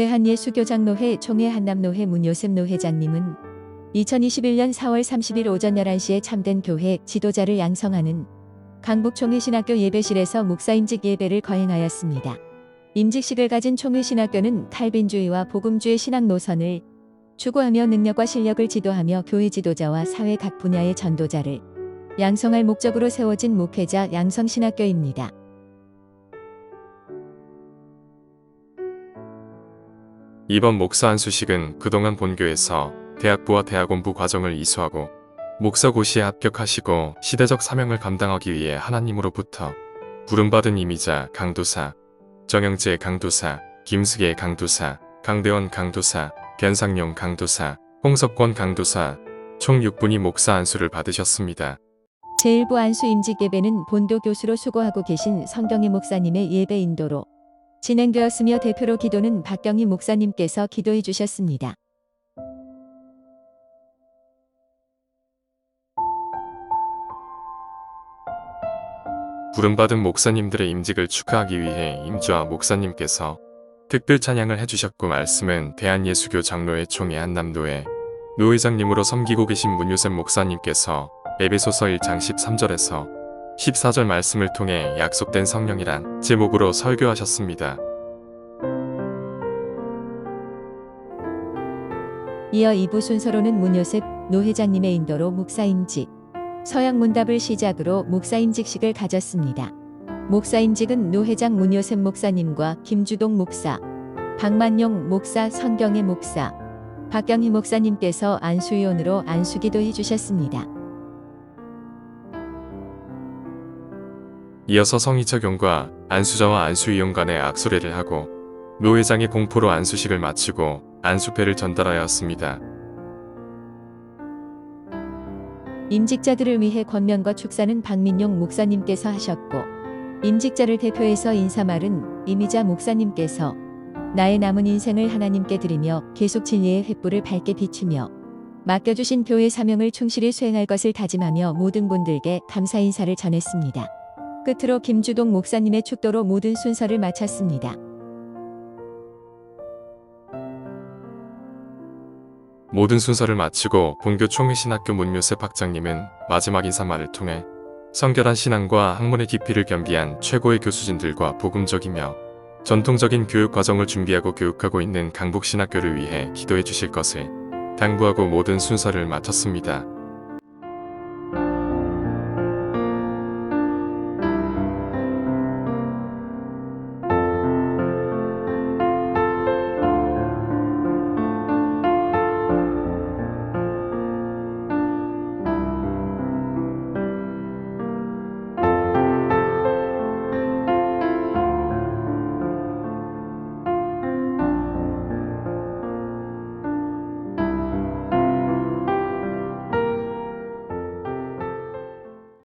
대한예 수교장노회 총회 한남노회 문요셉 노회장님은 2021년 4월 30일 오전 11시에 참된 교회 지도자를 양성하는 강북총회신학교 예배실에서 목사임직 예배를 거행하였습니다. 임직식을 가진 총회신학교는 탈빈주의와 복음주의 신학 노선을 추구하며 능력과 실력을 지도하며 교회 지도자와 사회 각 분야의 전도자를 양성할 목적으로 세워진 목회자 양성신학교입니다. 이번 목사 안수식은 그동안 본교에서 대학부와 대학원부 과정을 이수하고 목사고시에 합격하시고 시대적 사명을 감당하기 위해 하나님으로부터 부름받은 이미자 강도사, 정영재 강도사, 김숙의 강도사, 강대원 강도사, 견상용 강도사, 홍석권 강도사 총 6분이 목사 안수를 받으셨습니다. 제1부 안수 임직 예배는 본도 교수로 수고하고 계신 성경희 목사님의 예배 인도로 진행되었으며 대표로 기도는 박경희 목사님께서 기도해 주셨습니다. 부름받은 목사님들의 임직을 축하하기 위해 임주아 목사님께서 특별 찬양을 해주셨고 말씀은 대한예수교 장로회 총회 한남도회 노회장님으로 섬기고 계신 문유셉 목사님께서 에베소서 1장 13절에서 14절 말씀을 통해 약속된 성령이란 제목으로 설교하셨습니다. 이어 2부 순서로는 문요셉 노 회장님의 인도로 목사임직, 서양 문답을 시작으로 목사임직식을 가졌습니다. 목사임직은 노 회장 문요셉 목사님과 김주동 목사, 박만용 목사, 성경의 목사, 박경희 목사님께서 안수위원으로 안수기도 해주셨습니다. 이어서 성의처경과 안수자와 안수위원 간의 악수례를 하고 노 회장의 공포로 안수식을 마치고 안수패를 전달하였습니다. 임직자들을 위해 권면과 축사는 박민용 목사님께서 하셨고 임직자를 대표해서 인사말은 이미자 목사님께서 나의 남은 인생을 하나님께 드리며 계속 진리의 횃불을 밝게 비추며 맡겨주신 교회 사명을 충실히 수행할 것을 다짐하며 모든 분들께 감사 인사를 전했습니다. 끝으로 김주동 목사님의 축도로 모든 순서를 마쳤습니다. 모든 순서를 마치고 본교 총회신학교 문묘셉 학장님은 마지막 인사말을 통해 성결한 신앙과 학문의 깊이를 겸비한 최고의 교수진들과 복음적이며 전통적인 교육 과정을 준비하고 교육하고 있는 강북신학교를 위해 기도해 주실 것을 당부하고 모든 순서를 마쳤습니다.